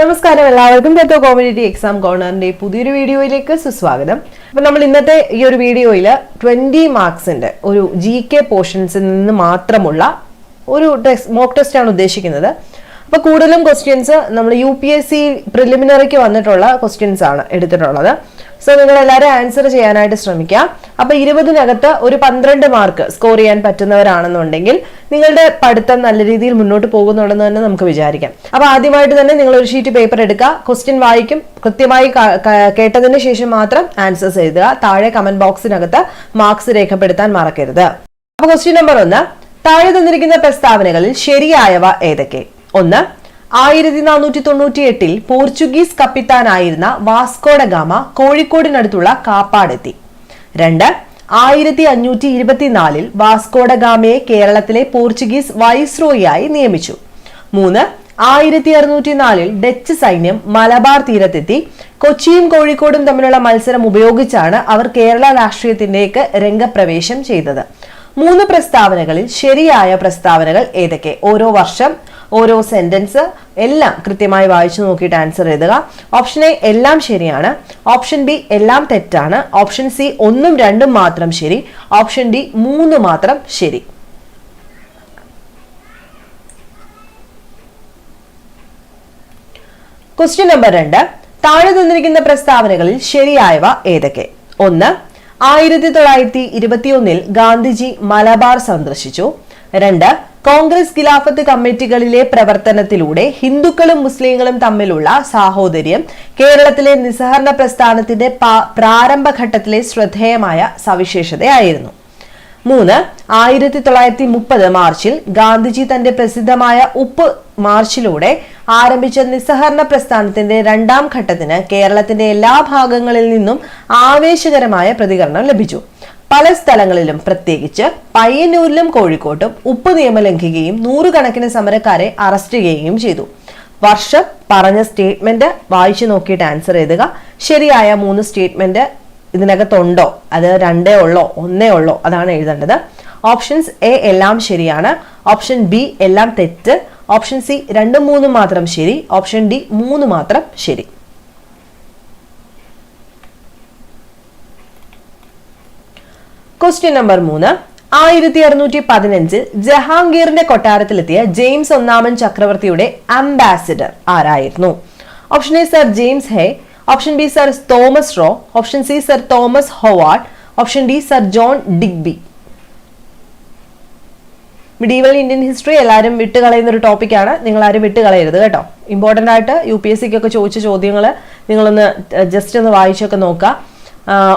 നമസ്കാരം. എല്ലാവർക്കും തെത്തോ competitive exam കോർണറിന്റെ പുതിയൊരു വീഡിയോയിലേക്ക് സുസ്വാഗതം. അപ്പൊ നമ്മൾ ഇന്നത്തെ ഈ ഒരു വീഡിയോയിൽ ട്വന്റി മാർക്സിന്റെ ഒരു ജി കെ പോർഷൻസിൽ നിന്ന് മാത്രമുള്ള ഒരു ടെസ്റ്റ് മോക്ക് ടെസ്റ്റ് ആണ് ഉദ്ദേശിക്കുന്നത്. അപ്പൊ കൂടുതലും ക്വസ്റ്റ്യൻസ് നമ്മൾ യു പി എസ് സി പ്രിലിമിനറിക്ക് വന്നിട്ടുള്ള ക്വസ്റ്റ്യൻസ് ആണ് എടുത്തിട്ടുള്ളത്. സോ നിങ്ങൾ എല്ലാവരും ആൻസർ ചെയ്യാനായിട്ട് ശ്രമിക്കുക. അപ്പൊ ഇരുപതിനകത്ത് ഒരു പന്ത്രണ്ട് മാർക്ക് സ്കോർ ചെയ്യാൻ പറ്റുന്നവരാണെന്നുണ്ടെങ്കിൽ നിങ്ങളുടെ പഠിത്തം നല്ല രീതിയിൽ മുന്നോട്ട് പോകുന്നുണ്ടെന്ന് തന്നെ നമുക്ക് വിചാരിക്കാം. അപ്പൊ ആദ്യമായിട്ട് തന്നെ നിങ്ങൾ ഒരു ഷീറ്റ് പേപ്പർ എടുക്കുക. ക്വസ്റ്റ്യൻ വായിക്കും. കൃത്യമായി കേട്ടതിന് ശേഷം മാത്രം ആൻസേഴ്സ് എഴുതുക. താഴെ കമന്റ് ബോക്സിനകത്ത് മാർക്സ് രേഖപ്പെടുത്താൻ മറക്കരുത്. അപ്പൊ ക്വസ്റ്റ്യൻ നമ്പർ ഒന്ന്. താഴെ തന്നിരിക്കുന്ന പ്രസ്താവനകളിൽ ശരിയായവ ഏതൊക്കെ? ഒന്ന് ആയിരത്തി നാനൂറ്റി തൊണ്ണൂറ്റി എട്ടിൽ പോർച്ചുഗീസ് കപ്പിത്താനായിരുന്ന വാസ്കോഡ ഗാമ കോഴിക്കോടിനടുത്തുള്ള കാപ്പാടെത്തി. രണ്ട് ആയിരത്തി അഞ്ഞൂറ്റി ഇരുപത്തിനാലിൽ വാസ്കോഡ ഗാമയെ കേരളത്തിലെ പോർച്ചുഗീസ് വൈസ്രോയിയായി നിയമിച്ചു. മൂന്ന് ആയിരത്തി അറുന്നൂറ്റി നാലിൽ ഡച്ച് സൈന്യം മലബാർ തീരത്തെത്തി. കൊച്ചിയും കോഴിക്കോടും തമ്മിലുള്ള മത്സരം ഉപയോഗിച്ചാണ് അവർ കേരള രാഷ്ട്രീയത്തിലേക്ക് രംഗപ്രവേശം ചെയ്തത്. മൂന്ന് പ്രസ്താവനകളിൽ ശരിയായ പ്രസ്താവനകൾ ഏതൊക്കെ? ഓരോ വർഷം ഓരോ സെന്റൻസ് എല്ലാം കൃത്യമായി വായിച്ചു നോക്കിയിട്ട് ആൻസർ എഴുതുക. ഓപ്ഷൻ എ എല്ലാം ശരിയാണ്. ഓപ്ഷൻ ബി എല്ലാം തെറ്റാണ്. ഓപ്ഷൻ സി ഒന്നും രണ്ടും മാത്രം ശരി. ഓപ്ഷൻ ഡി മൂന്ന് മാത്രം ശരി. ക്വസ്റ്റ്യൻ നമ്പർ രണ്ട്. താഴെ തന്നിരിക്കുന്ന പ്രസ്താവനകളിൽ ശരിയായവ ഏതൊക്കെ? ഒന്ന് ആയിരത്തി തൊള്ളായിരത്തി ഇരുപത്തിയൊന്നിൽ ഗാന്ധിജി മലബാർ സന്ദർശിച്ചു. രണ്ട് കോൺഗ്രസ് ഖിലാഫത്ത് കമ്മിറ്റികളിലെ പ്രവർത്തനത്തിലൂടെ ഹിന്ദുക്കളും മുസ്ലിങ്ങളും തമ്മിലുള്ള സാഹോദര്യം കേരളത്തിലെ നിസ്സഹരണ പ്രസ്ഥാനത്തിന്റെ പ്രാരംഭഘട്ടത്തിലെ ശ്രദ്ധേയമായ സവിശേഷതയായിരുന്നു. മൂന്ന് ആയിരത്തി തൊള്ളായിരത്തി മുപ്പത് മാർച്ചിൽ ഗാന്ധിജി തന്റെ പ്രസിദ്ധമായ ഉപ്പ് മാർച്ചിലൂടെ ആരംഭിച്ച നിസ്സഹരണ പ്രസ്ഥാനത്തിന്റെ രണ്ടാം ഘട്ടത്തിന് കേരളത്തിന്റെ എല്ലാ ഭാഗങ്ങളിൽ നിന്നും ആവേശകരമായ പ്രതികരണം ലഭിച്ചു. പല സ്ഥലങ്ങളിലും പ്രത്യേകിച്ച് പയ്യന്നൂരിലും കോഴിക്കോട്ടും ഉപ്പ് നിയമം ലംഘിക്കുകയും നൂറുകണക്കിന് സമരക്കാരെ അറസ്റ്റ് ചെയ്യുകയും ചെയ്തു. വർഷം പറഞ്ഞ സ്റ്റേറ്റ്മെന്റ് വായിച്ചു നോക്കിയിട്ട് ആൻസർ എഴുതുക. ശരിയായ മൂന്ന് സ്റ്റേറ്റ്മെന്റ് ഇതിനകത്തുണ്ടോ? അത് രണ്ടേ ഉള്ളോ? ഒന്നേ ഉള്ളോ? അതാണ് എഴുതേണ്ടത്. ഓപ്ഷൻസ് എ എല്ലാം ശരിയാണ്. ഓപ്ഷൻ ബി എല്ലാം തെറ്റ്. ഓപ്ഷൻ സി രണ്ടും മൂന്നും മാത്രം ശരി. ഓപ്ഷൻ ഡി മൂന്ന് മാത്രം ശരി. ക്വസ്റ്റ്യൻ നമ്പർ മൂന്ന്. ആയിരത്തി അറുന്നൂറ്റി പതിനഞ്ചിൽ ജഹാംഗീറിന്റെ കൊട്ടാരത്തിലെത്തിയ ജെയിംസ് ഒന്നാമൻ ചക്രവർത്തിയുടെ അംബാസിഡർ ആരായിരുന്നു? Option A sir James Hay option B sir Thomas Roe option C sir Thomas Howard option D sir John Digby medieval Indian history എല്ലാവരും വിട്ടുകളയുന്ന ഒരു ടോപ്പിക്കാണ് നിങ്ങൾ ആരും വിട്ടുകളയരുത് കേട്ടോ. ഇമ്പോർട്ടന്റ് ആയിട്ട് യു പി എസ് സിക്കൊക്കെ ചോദിച്ച ചോദ്യങ്ങൾ നിങ്ങളൊന്ന് ജസ്റ്റ് ഒന്ന് വായിച്ചൊക്കെ നോക്കുക.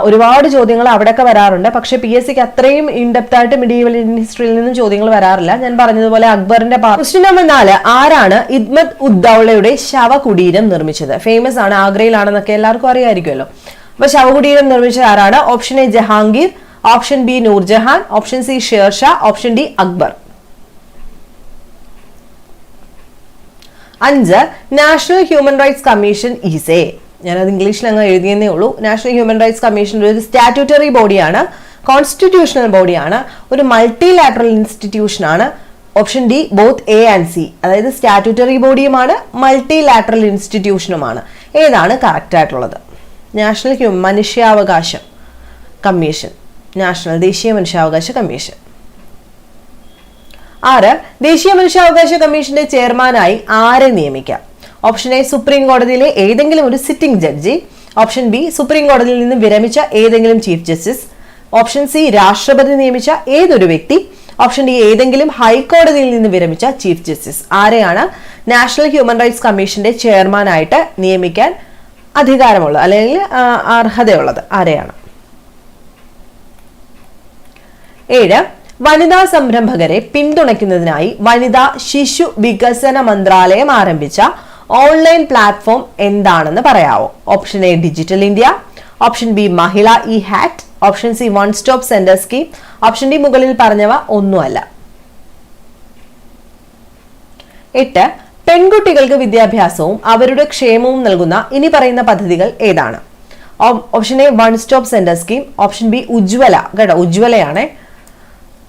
ഒരുപാട് ചോദ്യങ്ങൾ അവിടെയൊക്കെ വരാറുണ്ട്. പക്ഷേ പി എസ് സിക്ക് അത്രയും ഇൻഡെപ്ത് ആയിട്ട് മിഡീവൽ ഹിസ്റ്ററിയിൽ നിന്നും ചോദ്യങ്ങൾ വരാറില്ല. ഞാൻ പറഞ്ഞതുപോലെ അക്ബറിന്റെ ക്വസ്റ്റ്യൻ നമ്പർ നാല് ആരാണ് ഇദ്മത് ഉദ്ദൌളയുടെ ശവകുടീരം നിർമ്മിച്ചത്? ഫേമസ് ആണ് ആഗ്രയിലാണെന്നൊക്കെ എല്ലാവർക്കും അറിയാമായിരിക്കുമല്ലോ അപ്പൊ ശവകുടീരം നിർമ്മിച്ചത് ആരാണ്? Option A Jahangir. Option B Nur Jahan. Option C Sher Shah. Option D Akbar. അഞ്ച് national human rights commission A ഞാനത് ഇംഗ്ലീഷിൽ അങ്ങ് എഴുതിയെന്നേ ഉള്ളൂ. നാഷണൽ ഹ്യൂമൻ റൈറ്റ്സ് കമ്മീഷന്റെ ഒരു സ്റ്റാറ്റ്യൂട്ടറി ബോഡിയാണ് കോൺസ്റ്റിറ്റ്യൂഷണൽ ബോഡിയാണ് ഒരു മൾട്ടി ലാറ്ററൽ ഇൻസ്റ്റിറ്റ്യൂഷൻ ആണ്. Option D both A and C അതായത് സ്റ്റാറ്റ്യൂട്ടറി ബോഡിയുമാണ് മൾട്ടി ലാറ്ററൽ ഇൻസ്റ്റിറ്റ്യൂഷനുമാണ് ഏതാണ് കറക്റ്റ് ആയിട്ടുള്ളത്? നാഷണൽ ഹ്യൂമൻ മനുഷ്യാവകാശം കമ്മീഷൻ നാഷണൽ ദേശീയ മനുഷ്യാവകാശ കമ്മീഷൻ ആറ് ദേശീയ മനുഷ്യാവകാശ കമ്മീഷന്റെ ചെയർമാനായി ആരെ നിയമിക്കാം? ഓപ്ഷൻ എ സുപ്രീം കോടതിയിലെ ഏതെങ്കിലും ഒരു sitting judge option B supreme കോടതിയിൽ നിന്ന് വിരമിച്ച ഏതെങ്കിലും ചീഫ് ജസ്റ്റിസ് ഓപ്ഷൻ സി രാഷ്ട്രപതി നിയമിച്ച ഏതൊരു വ്യക്തി. ഓപ്ഷൻ ഡി ഏതെങ്കിലും ഹൈക്കോടതിയിൽ നിന്ന് വിരമിച്ച ചീഫ് ജസ്റ്റിസ് ആരെയാണ് നാഷണൽ ഹ്യൂമൻ റൈറ്റ്സ് കമ്മീഷന്റെ ചെയർമാനായിട്ട് നിയമിക്കാൻ അധികാരമുള്ളത്? അല്ലെങ്കിൽ അർഹതയുള്ളത് ആരെയാണ്? ഏഴ് വനിതാ സംരംഭകരെ പിന്തുണയ്ക്കുന്നതിനായി വനിതാ ശിശു വികസന മന്ത്രാലയം ആരംഭിച്ച ഓൺലൈൻ പ്ലാറ്റ്ഫോം എന്താണെന്ന് പറയാവോ? Option A digital India option B Mahila E Haat option C one stop centre scheme option D മുകളിൽ പറഞ്ഞവ ഒന്നുമല്ല. എട്ട് പെൺകുട്ടികൾക്ക് വിദ്യാഭ്യാസവും അവരുടെ ക്ഷേമവും നൽകുന്ന ഇനി പറയുന്ന പദ്ധതികൾ ഏതാണ്? Option A one stop centre scheme option B Ujjwala കേട്ടോ ഉജ്വലയാണ്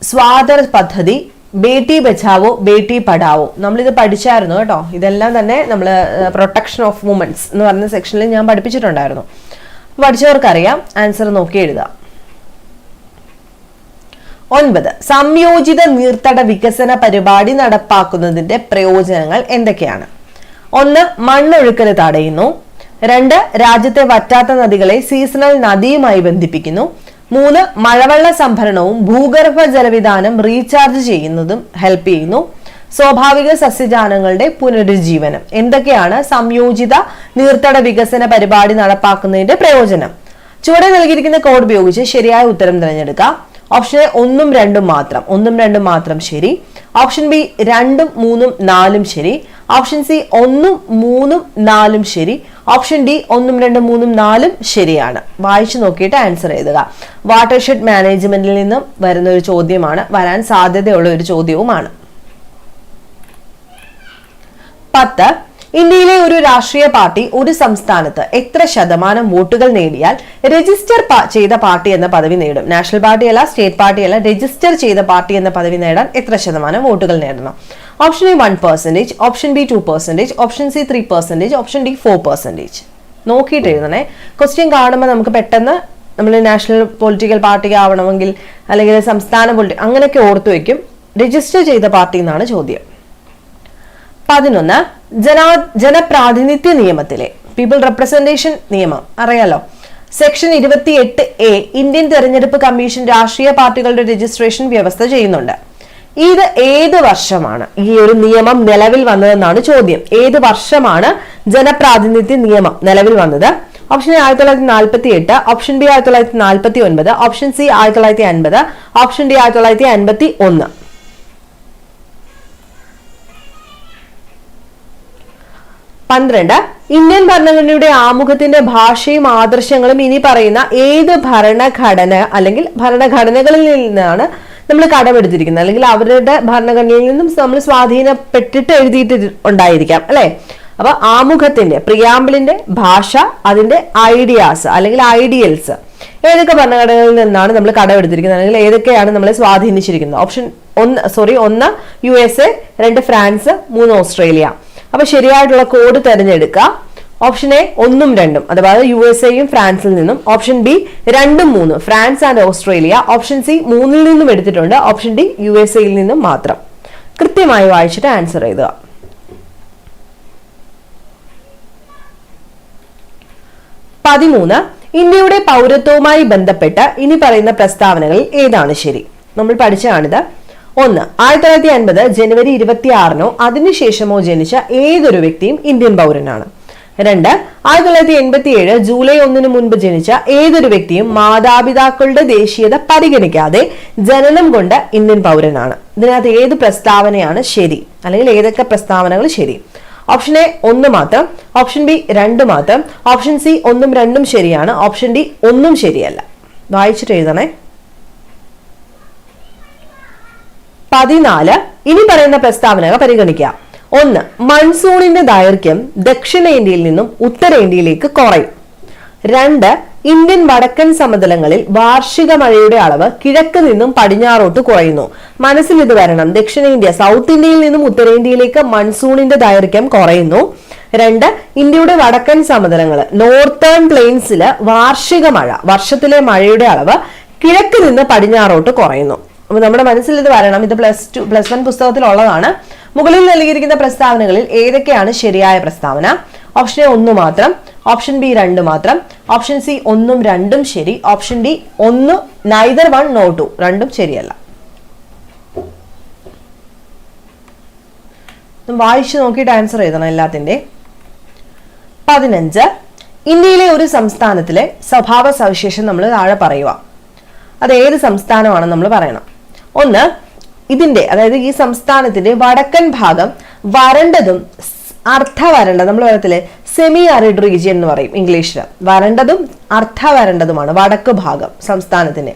സ്വാതർ പദ്ധതി ബേട്ടി ബച്ചാവോ ബേട്ടി പഠാവോ. നമ്മളിത് പഠിച്ചായിരുന്നു കേട്ടോ. ഇതെല്ലാം തന്നെ നമ്മൾ പ്രൊട്ടക്ഷൻ ഓഫ് വുമൻസ് എന്ന് പറഞ്ഞ സെക്ഷനിൽ ഞാൻ പഠിപ്പിച്ചിട്ടുണ്ടായിരുന്നു. പഠിച്ചവർക്കറിയാം. ആൻസർ നോക്കി എഴുതാം. ഒൻപത്. സംയോജിത നീർത്തട വികസന പരിപാടി നടപ്പാക്കുന്നതിന്റെ പ്രയോജനങ്ങൾ എന്തൊക്കെയാണ്? ഒന്ന് മണ്ണൊഴുക്കൽ തടയുന്നു. രണ്ട് രാജ്യത്തെ വറ്റാത്ത നദികളെ സീസണൽ നദിയുമായി ബന്ധിപ്പിക്കുന്നു. മൂന്ന് മഴവെള്ള സംഭരണവും ഭൂഗർഭ ജലവിധാനം റീചാർജ് ചെയ്യുന്നതും ഹെൽപ്പ് ചെയ്യുന്നു. സ്വാഭാവിക സസ്യജാലങ്ങളുടെ പുനരുജ്ജീവനം. എന്തൊക്കെയാണ് സംയോജിത നീർത്തട വികസന പരിപാടി നടപ്പാക്കുന്നതിന്റെ പ്രയോജനം? ചുവടെ നൽകിയിരിക്കുന്ന കോഡ് ഉപയോഗിച്ച് ശരിയായ ഉത്തരം തിരഞ്ഞെടുക്കുക ഓപ്ഷൻ എ ഒന്നും രണ്ടും മാത്രം. ഒന്നും രണ്ടും മാത്രം ശരി. ഓപ്ഷൻ ബി രണ്ടും മൂന്നും നാലും ശരി. ഓപ്ഷൻ സി ഒന്നും മൂന്നും നാലും ശരി. ഓപ്ഷൻ ഡി ഒന്നും രണ്ടും മൂന്നും നാലും ശരിയാണ്. വായിച്ചു നോക്കിയിട്ട് ആൻസർ എഴുതുക. വാട്ടർഷെഡ് മാനേജ്മെന്റിൽ നിന്നും വരുന്ന ഒരു ചോദ്യമാണ്. വരാൻ സാധ്യതയുള്ള ഒരു ചോദ്യവുമാണ്. പത്ത്. ഇന്ത്യയിലെ ഒരു രാഷ്ട്രീയ പാർട്ടി ഒരു സംസ്ഥാനത്ത് എത്ര ശതമാനം വോട്ടുകൾ നേടിയാൽ രജിസ്റ്റർ ചെയ്ത പാർട്ടി എന്ന പദവി നേടും? നാഷണൽ പാർട്ടിയല്ല സ്റ്റേറ്റ് പാർട്ടിയല്ല രജിസ്റ്റർ ചെയ്ത പാർട്ടി എന്ന പദവി നേടാൻ എത്ര ശതമാനം വോട്ടുകൾ നേടണം? Option A one percentage option B two percentage option C three percentage option D four percentage നോക്കിയിട്ട് എഴുതണേ. ക്വസ്റ്റ്യൻ കാണുമ്പോൾ നമുക്ക് പെട്ടെന്ന് നമ്മൾ നാഷണൽ പൊളിറ്റിക്കൽ പാർട്ടി ആവണമെങ്കിൽ അല്ലെങ്കിൽ സംസ്ഥാന പൊളിറ്റി അങ്ങനെയൊക്കെ ഓർത്തു വയ്ക്കും രജിസ്റ്റർ ചെയ്ത പാർട്ടി എന്നാണ് ചോദ്യം. പതിനൊന്ന്. ജനാ ജനപ്രാതിനിധ്യ നിയമത്തിലെ പീപ്പിൾ റെപ്രസെന്റേഷൻ നിയമം. അറിയാലോ? സെക്ഷൻ ഇരുപത്തി എട്ട് എ ഇന്ത്യൻ തെരഞ്ഞെടുപ്പ് കമ്മീഷൻ രാഷ്ട്രീയ പാർട്ടികളുടെ രജിസ്ട്രേഷൻ വ്യവസ്ഥ ചെയ്യുന്നുണ്ട്. ഇത് ഏത് വർഷമാണ്? ഈ ഒരു നിയമം നിലവിൽ വന്നതെന്നാണ് ചോദ്യം. ഏത് വർഷമാണ് ജനപ്രാതിനിധ്യ നിയമം നിലവിൽ വന്നത്? ഓപ്ഷൻ എ ആയിരത്തി തൊള്ളായിരത്തി നാൽപ്പത്തി എട്ട് ഓപ്ഷൻ ബി ആയിരത്തി തൊള്ളായിരത്തി നാൽപ്പത്തി ഒൻപത് ഓപ്ഷൻ സി ആയിരത്തി തൊള്ളായിരത്തി അൻപത് ഓപ്ഷൻ ഡി ആയിരത്തി തൊള്ളായിരത്തി അൻപത്തി ഒന്ന് പന്ത്രണ്ട് ഇന്ത്യൻ ഭരണഘടനയുടെ ആമുഖത്തിന്റെ ഭാഷയും ആദർശങ്ങളും ഇനി പറയുന്ന ഏത് ഭരണഘടന അല്ലെങ്കിൽ ഭരണഘടനകളിൽ നിന്നാണ് നമ്മൾ കടമെടുത്തിരിക്കുന്നത്. അല്ലെങ്കിൽ അവരുടെ ഭരണഘടനയിൽ നിന്നും നമ്മൾ സ്വാധീനപ്പെട്ടിട്ട് എഴുതിയിട്ട് ഉണ്ടായിരിക്കാം അല്ലെ? അപ്പൊ ആമുഖത്തിന്റെ പ്രിയാമ്പിളിന്റെ ഭാഷ അതിന്റെ ഐഡിയാസ് അല്ലെങ്കിൽ ഐഡിയൽസ് ഏതൊക്കെ ഭരണഘടനകളിൽ നിന്നാണ് നമ്മൾ കടമെടുത്തിരിക്കുന്നത്? അല്ലെങ്കിൽ ഏതൊക്കെയാണ് നമ്മളെ സ്വാധീനിച്ചിരിക്കുന്നത്? ഓപ്ഷൻ ഒന്ന് സോറി ഒന്ന് യു എസ് എ രണ്ട് ഫ്രാൻസ് മൂന്ന് ഓസ്ട്രേലിയ. അപ്പൊ ശരിയായിട്ടുള്ള കോഡ് തിരഞ്ഞെടുക്കുക. ഓപ്ഷൻ എ ഒന്നും രണ്ടും. അതായത് യു എസ് എയും ഫ്രാൻസിൽ നിന്നും. ഓപ്ഷൻ ബി രണ്ടും മൂന്ന്. France and Australia. Option C മൂന്നിൽ നിന്നും എടുത്തിട്ടുണ്ട്. ഓപ്ഷൻ ഡി യു എസ് എയിൽ നിന്നും മാത്രം. കൃത്യമായി വായിച്ചിട്ട് ആൻസർ എഴുതുക. പതിമൂന്ന് ഇന്ത്യയുടെ പൗരത്വവുമായി ബന്ധപ്പെട്ട ഇനി പറയുന്ന പ്രസ്താവനകളിൽ ഏതാണ് ശരി? നമ്മൾ പഠിച്ചതാണിത്. ഒന്ന് ആയിരത്തി തൊള്ളായിരത്തി അൻപത് ജനുവരി ഇരുപത്തി ആറിനോ അതിനുശേഷമോ ജനിച്ച ഏതൊരു വ്യക്തിയും ഇന്ത്യൻ പൗരനാണ്? രണ്ട് ആയിരത്തി തൊള്ളായിരത്തി എൺപത്തി ഏഴ് ജൂലൈ ഒന്നിന് മുൻപ് ജനിച്ച ഏതൊരു വ്യക്തിയും മാതാപിതാക്കളുടെ ദേശീയത പരിഗണിക്കാതെ ജനനം കൊണ്ട് ഇന്ത്യൻ പൗരനാണ്. ഇതിനകത്ത് ഏത് പ്രസ്താവനയാണ് ശരി? അല്ലെങ്കിൽ ഏതൊക്കെ പ്രസ്താവനകൾ ശരി? ഓപ്ഷൻ എ ഒന്ന് മാത്രം ഓപ്ഷൻ ബി രണ്ട് മാത്രം ഓപ്ഷൻ സി ഒന്നും രണ്ടും ശരിയാണ് ഓപ്ഷൻ ഡി ഒന്നും ശരിയല്ല. വായിച്ചിട്ട് എഴുതണേ. പതിനാല് ഇനി പറയുന്ന പ്രസ്താവനകൾ പരിഗണിക്കാം. ഒന്ന് മൺസൂണിന്റെ ദൈർഘ്യം ദക്ഷിണേന്ത്യയിൽ നിന്നും ഉത്തരേന്ത്യയിലേക്ക് കുറയും. രണ്ട് ഇന്ത്യൻ വടക്കൻ സമതലങ്ങളിൽ വാർഷിക മഴയുടെ അളവ് കിഴക്ക് നിന്നും പടിഞ്ഞാറോട്ട് കുറയുന്നു. മനസ്സിൽ ഇത് വരണം. ദക്ഷിണേന്ത്യ സൗത്ത് ഇന്ത്യയിൽ നിന്നും ഉത്തരേന്ത്യയിലേക്ക് മൺസൂണിന്റെ ദൈർഘ്യം കുറയുന്നു. രണ്ട് ഇന്ത്യയുടെ വടക്കൻ സമതലങ്ങൾ നോർത്തേൺ പ്ലെയിൻസിൽ വാർഷിക മഴ വർഷത്തിലെ മഴയുടെ അളവ് കിഴക്ക് നിന്ന് പടിഞ്ഞാറോട്ട് കുറയുന്നു. അപ്പൊ നമ്മുടെ മനസ്സിൽ ഇത് വരണം. ഇത് പ്ലസ് ടു പ്ലസ് വൺ പുസ്തകത്തിലുള്ളതാണ്. മുകളിൽ നൽകിയിരിക്കുന്ന പ്രസ്താവനകളിൽ ഏതൊക്കെയാണ് ശരിയായ പ്രസ്താവന? ഓപ്ഷൻ എ ഒന്ന് മാത്രം ഓപ്ഷൻ ബി രണ്ട് മാത്രം ഓപ്ഷൻ സി ഒന്നും രണ്ടും ശരി ഓപ്ഷൻ ഡി ഒന്ന് നൈദർ വൺ നോ ടു രണ്ടും ശരിയല്ല. വായിച്ചു നോക്കിയിട്ട് ആൻസർ എഴുതണം എല്ലാത്തിന്റെ പതിനഞ്ച് ഇന്ത്യയിലെ ഒരു സംസ്ഥാനത്തിലെ സ്വഭാവ സവിശേഷം നമ്മൾ താഴെ പറയുക. അത് ഏത് സംസ്ഥാനമാണെന്ന് നമ്മൾ പറയണം. ഒന്ന് ഇതിന്റെ അതായത് ഈ സംസ്ഥാനത്തിന്റെ വടക്കൻ ഭാഗം വരണ്ടതും അർത്ഥ വരണ്ടതും നമ്മൾ പറയത്തില്ലേ സെമി അറിഡ് റീജിയൻ എന്ന് പറയും ഇംഗ്ലീഷിൽ വരണ്ടതും അർത്ഥ വരണ്ടതുമാണ് വടക്ക് ഭാഗം സംസ്ഥാനത്തിന്റെ.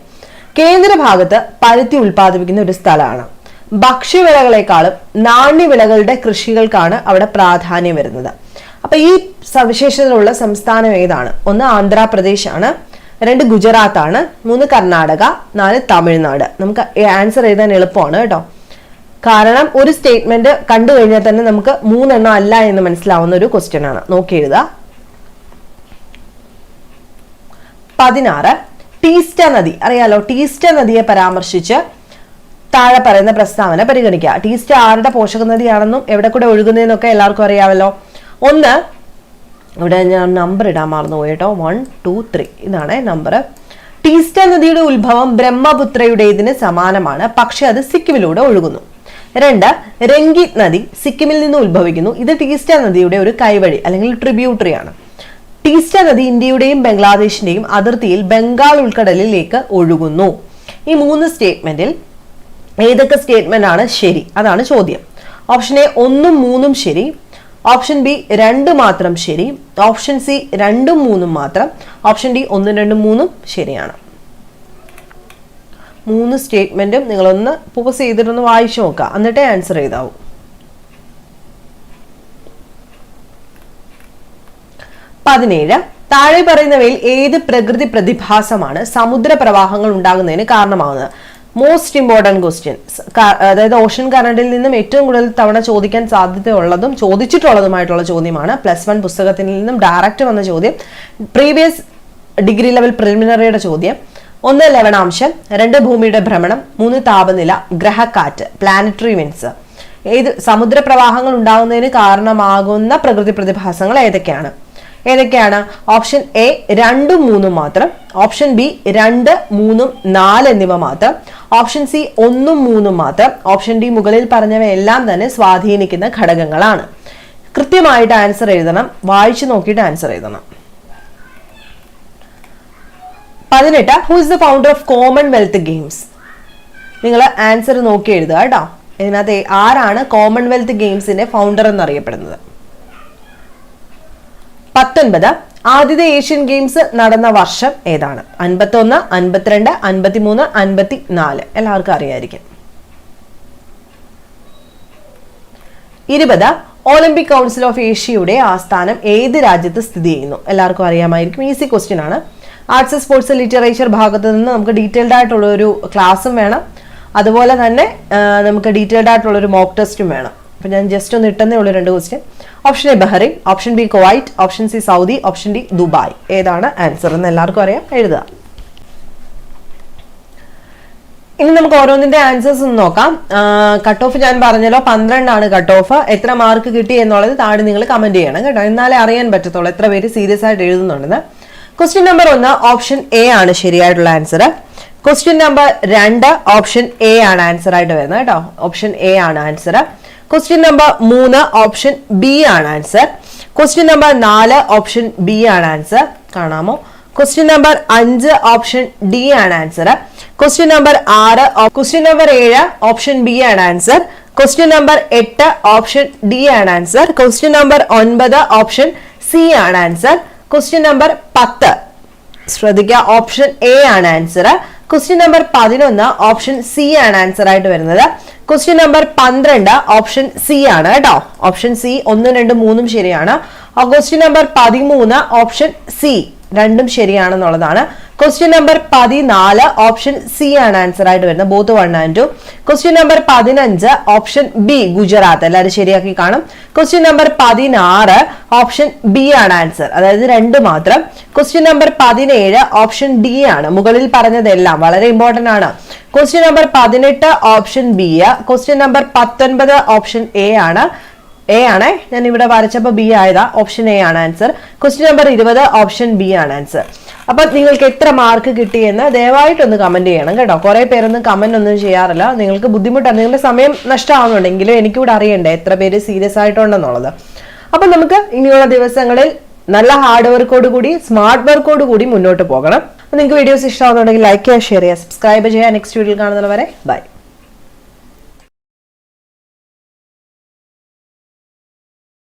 കേന്ദ്ര ഭാഗത്ത് പരുത്തി ഉൽപ്പാദിപ്പിക്കുന്ന ഒരു സ്ഥലമാണ്. ഭക്ഷ്യവിളകളെക്കാളും നാണ്യവിളകളുടെ കൃഷികൾക്കാണ് അവിടെ പ്രാധാന്യം വരുന്നത്. അപ്പൊ ഈ സവിശേഷതയുള്ള സംസ്ഥാനം ഏതാണ്? ഒന്ന് ആന്ധ്രാപ്രദേശ് ആണ് രണ്ട് ഗുജറാത്ത് ആണ് മൂന്ന് കർണാടക നാല് തമിഴ്നാട്. നമുക്ക് ആൻസർ എഴുതാൻ എളുപ്പമാണ് കേട്ടോ. കാരണം ഒരു സ്റ്റേറ്റ്മെന്റ് കണ്ടു കഴിഞ്ഞാൽ തന്നെ നമുക്ക് മൂന്നെണ്ണം അല്ല എന്ന് മനസ്സിലാവുന്ന ഒരു ക്വസ്റ്റ്യൻ ആണ്. നോക്കി എഴുതുക. പതിനാറ് ടീസ്റ്റ നദി. അറിയാലോ ടീസ്റ്റ നദിയെ പരാമർശിച്ച് താഴെ പറയുന്ന പ്രസ്താവന പരിഗണിക്കുക. ടീസ്റ്റ ആരുടെ പോഷക നദിയാണെന്നും എവിടെ കൂടെ ഒഴുകുന്നതെന്നൊക്കെ എല്ലാവർക്കും അറിയാമല്ലോ. ഒന്ന് ഇവിടെ ഞാൻ നമ്പർ ഇടാൻ മറന്നു കേട്ടോ. വൺ ടു ത്രീ ഇതാണ് നമ്പർ ടീസ്റ്റ നദിയുടെ ഉത്ഭവം ബ്രഹ്മപുത്രയുടേതിന് സമാനമാണ്. പക്ഷെ അത് സിക്കിമിലൂടെ ഒഴുകുന്നു. രണ്ട് രംഗീത് നദി സിക്കിമിൽ നിന്ന് ഉത്ഭവിക്കുന്നു. ഇത് ടീസ്റ്റ നദിയുടെ ഒരു കൈവഴി അല്ലെങ്കിൽ ട്രിബ്യൂട്ടറി ആണ്. ടീസ്റ്റ നദി ഇന്ത്യയുടെയും ബംഗ്ലാദേശിന്റെയും അതിർത്തിയിൽ ബംഗാൾ ഉൾക്കടലിലേക്ക് ഒഴുകുന്നു. ഈ മൂന്ന് സ്റ്റേറ്റ്മെന്റിൽ ഏതൊക്കെ സ്റ്റേറ്റ്മെന്റ് ആണ് ശരി? അതാണ് ചോദ്യം. ഓപ്ഷൻ എ ഒന്നും മൂന്നും ശരി. ഓപ്ഷൻ ബി രണ്ട് മാത്രം ശരി. ഓപ്ഷൻ സി രണ്ടും മൂന്നും മാത്രം. ഓപ്ഷൻ ഡി ഒന്നും രണ്ടും മൂന്നും ശരിയാണ്. മൂന്ന് സ്റ്റേറ്റ്മെന്റും നിങ്ങളൊന്ന് പോസ് ചെയ്തിട്ടൊന്ന് വായിച്ചു നോക്കുക. എന്നിട്ടേ ആൻസർ ചെയ്താവൂ പതിനേഴ്. താഴെ പറയുന്നവയിൽ ഏത് പ്രകൃതി പ്രതിഭാസമാണ്? സമുദ്ര പ്രവാഹങ്ങൾ ഉണ്ടാകുന്നതിന് കാരണമാകുന്നത് മോസ്റ്റ് ഇമ്പോർട്ടന്റ് ക്വസ്റ്റ്യൻസ് അതായത് ഓഷൻ കറണ്ടിൽ നിന്നും ഏറ്റവും കൂടുതൽ തവണ ചോദിക്കാൻ സാധ്യതയുള്ളതും ചോദിച്ചിട്ടുള്ളതുമായിട്ടുള്ള ചോദ്യമാണ്. പ്ലസ് വൺ പുസ്തകത്തിൽ നിന്നും ഡയറക്റ്റ് വന്ന ചോദ്യം. പ്രീവിയസ് ഡിഗ്രി ലെവൽ പ്രിലിമിനറിയുടെ ചോദ്യം. ഒന്ന് ലവണാംശം രണ്ട് ഭൂമിയുടെ ഭ്രമണം മൂന്ന് താപനില ഗ്രഹക്കാറ്റ് പ്ലാനറ്ററി വിൻസ് ഏത് സമുദ്രപ്രവാഹങ്ങൾ ഉണ്ടാകുന്നതിന് കാരണമാകുന്ന പ്രകൃതി പ്രതിഭാസങ്ങൾ ഏതൊക്കെയാണ്? ഏതൊക്കെയാണ്? ഓപ്ഷൻ എ രണ്ടും മൂന്നും മാത്രം ഓപ്ഷൻ ബി രണ്ട് മൂന്നും നാല് എന്നിവ മാത്രം ഓപ്ഷൻ സി ഒന്നും മൂന്നും മാത്രം ഓപ്ഷൻ ഡി മുകളിൽ പറഞ്ഞവയെല്ലാം തന്നെ സ്വാധീനിക്കുന്ന ഘടകങ്ങളാണ്. കൃത്യമായിട്ട് ആൻസർ എഴുതണം വായിച്ചു നോക്കിയിട്ട് ആൻസർ എഴുതണം. പതിനെട്ട് who is the founder of Commonwealth Games നിങ്ങൾ ആൻസർ നോക്കി എഴുതുക കേട്ടോ. ഇതിനകത്ത് ആരാണ് കോമൺവെൽത്ത് ഗെയിംസിന്റെ ഫൗണ്ടർ എന്നറിയപ്പെടുന്നത്? പത്തൊൻപത് ആദ്യത്തെ ഏഷ്യൻ ഗെയിംസ് നടന്ന വർഷം ഏതാണ്? അൻപത്തൊന്ന് അൻപത്തിരണ്ട് അൻപത്തിമൂന്ന് അൻപത്തി നാല് എല്ലാവർക്കും അറിയായിരിക്കും. ഇരുപത് ഒളിമ്പിക് കൗൺസിൽ ഓഫ് ഏഷ്യയുടെ ആസ്ഥാനം ഏത് രാജ്യത്ത് സ്ഥിതി ചെയ്യുന്നു? എല്ലാവർക്കും അറിയാമായിരിക്കും. ഈസി ക്വസ്റ്റ്യൻ ആണ്. ആർട്സ് സ്പോർട്സ് ലിറ്ററേച്ചർ ഭാഗത്ത് നിന്ന് നമുക്ക് ഡീറ്റെയിൽഡ് ആയിട്ടുള്ള ഒരു ക്ലാസ്സും വേണം. അതുപോലെ തന്നെ നമുക്ക് ഡീറ്റെയിൽഡ് ആയിട്ടുള്ള ഒരു മോക്ക് ടെസ്റ്റും വേണം. അപ്പൊ ഞാൻ ജസ്റ്റ് ഒന്ന് ഇട്ടെന്നേ ഉള്ളൂ രണ്ട് question option A Bahrain option B Kuwait option C Saudi option D Dubai ഏതാണ് ആൻസർ എന്ന് എല്ലാവർക്കും അറിയാം. എഴുതുക. ഇനി നമുക്ക് ഓരോന്നിന്റെ ആൻസേഴ്സ് ഒന്ന് നോക്കാം. കട്ട് ഓഫ് ഞാൻ പറഞ്ഞല്ലോ പന്ത്രണ്ടാണ് കട്ട് ഓഫ് എത്ര മാർക്ക് കിട്ടി എന്നുള്ളത് താഴെ നിങ്ങൾ കമന്റ് ചെയ്യണം കേട്ടോ. എന്നാലേ അറിയാൻ പറ്റത്തുള്ളൂ എത്ര പേര് സീരിയസ് ആയിട്ട് എഴുതുന്നുണ്ടെന്ന്. ക്വസ്റ്റ്യൻ നമ്പർ ഒന്ന് ഓപ്ഷൻ എ ആണ് ശരിയായിട്ടുള്ള ആൻസർ ക്വസ്റ്റ്യൻ നമ്പർ രണ്ട് ഓപ്ഷൻ എ ആണ് ആൻസർ ആയിട്ട് വരുന്നത് കേട്ടോ. ഓപ്ഷൻ എ ആണ് ആൻസർ ക്വസ്റ്റ്യൻ നമ്പർ മൂന്ന് ഓപ്ഷൻ ബി ആണ് ആൻസർ ക്വസ്റ്റ്യൻ നമ്പർ നാല് ഓപ്ഷൻ ബി ആണ് ആൻസർ കാണാമോ? ക്വസ്റ്റ്യൻ നമ്പർ അഞ്ച് ഓപ്ഷൻ ഡി ആണ് ആൻസർ ക്വസ്റ്റ്യൻ നമ്പർ ആറ് ക്വസ്റ്റ്യൻ നമ്പർ ഏഴ് ഓപ്ഷൻ ബി ആണ് ആൻസർ ക്വസ്റ്റ്യൻ നമ്പർ എട്ട് ഓപ്ഷൻ ഡി ആണ് ആൻസർ ക്വസ്റ്റ്യൻ നമ്പർ ഒൻപത് ഓപ്ഷൻ സി ആണ് ആൻസർ ക്വസ്റ്റ്യൻ നമ്പർ പത്ത്. ശ്രദ്ധിക്കുക ഓപ്ഷൻ എ ആണ് ആൻസർ ക്വസ്റ്റ്യൻ നമ്പർ പതിനൊന്ന് ഓപ്ഷൻ സി ആണ് ആൻസർ ആയിട്ട് വരുന്നത്. ക്വസ്റ്റ്യൻ നമ്പർ പന്ത്രണ്ട് ഓപ്ഷൻ സി ആണ് കേട്ടോ. ഓപ്ഷൻ സി ഒന്നും രണ്ടും മൂന്നും ശരിയാണ്. ക്വസ്റ്റ്യൻ നമ്പർ പതിമൂന്ന് ഓപ്ഷൻ സി രണ്ടും ശരിയാണെന്നുള്ളതാണ്. ക്വസ്റ്റ്യൻ നമ്പർ പതിനാല് ഓപ്ഷൻ സി ആണ് ആൻസർ ആയിട്ട് വരുന്നത്. Both one and two question number പതിനഞ്ച് ഓപ്ഷൻ ബി ഗുജറാത്ത്. എല്ലാവരും ശരിയാക്കി കാണും. ക്വസ്റ്റ്യൻ നമ്പർ പതിനാറ് ഓപ്ഷൻ ബി ആണ് ആൻസർ അതായത് രണ്ട് മാത്രം. ക്വസ്റ്റ്യൻ നമ്പർ പതിനേഴ് ഓപ്ഷൻ ഡി ആണ്. മുകളിൽ പറഞ്ഞതെല്ലാം വളരെ ഇമ്പോർട്ടന്റ് ആണ്. ക്വസ്റ്റ്യൻ നമ്പർ പതിനെട്ട് ഓപ്ഷൻ ബി ക്വസ്റ്റ്യൻ നമ്പർ പത്തൊൻപത് ഓപ്ഷൻ എ ആണ്. എ ആണ്. ഞാൻ ഇവിടെ വരച്ചപ്പോൾ ബി ആയതാ. ഓപ്ഷൻ എ ആണ് ആൻസർ ക്വസ്റ്റ്യൻ നമ്പർ ഇരുപത് ഓപ്ഷൻ ബി ആണ് ആൻസർ അപ്പൊ നിങ്ങൾക്ക് എത്ര മാർക്ക് കിട്ടിയെന്ന് ദയവായിട്ടൊന്ന് കമന്റ് ചെയ്യണം കേട്ടോ. കുറേ പേരൊന്നും കമന്റ് ഒന്നും ചെയ്യാറില്ല. നിങ്ങൾക്ക് ബുദ്ധിമുട്ടാണ് നിങ്ങളുടെ സമയം നഷ്ടമാവുന്നുണ്ടെങ്കിലും എനിക്കിവിടെ അറിയണ്ടേ എത്ര പേര് സീരിയസ് ആയിട്ടുണ്ടെന്നുള്ളത്. അപ്പൊ നമുക്ക് ഇനിയുള്ള ദിവസങ്ങളിൽ നല്ല ഹാർഡ് വർക്കോട് കൂടി സ്മാർട്ട് വർക്കോട് കൂടി മുന്നോട്ട് പോകണം. നിങ്ങൾക്ക് വീഡിയോസ് ഇഷ്ടമാകുന്നുണ്ടെങ്കിൽ ലൈക്ക് ചെയ്യുക ഷെയർ ചെയ്യുക സബ്സ്ക്രൈബ് ചെയ്യുക. നെക്സ്റ്റ് വീഡിയോയിൽ കാണുന്നവരെ ബൈ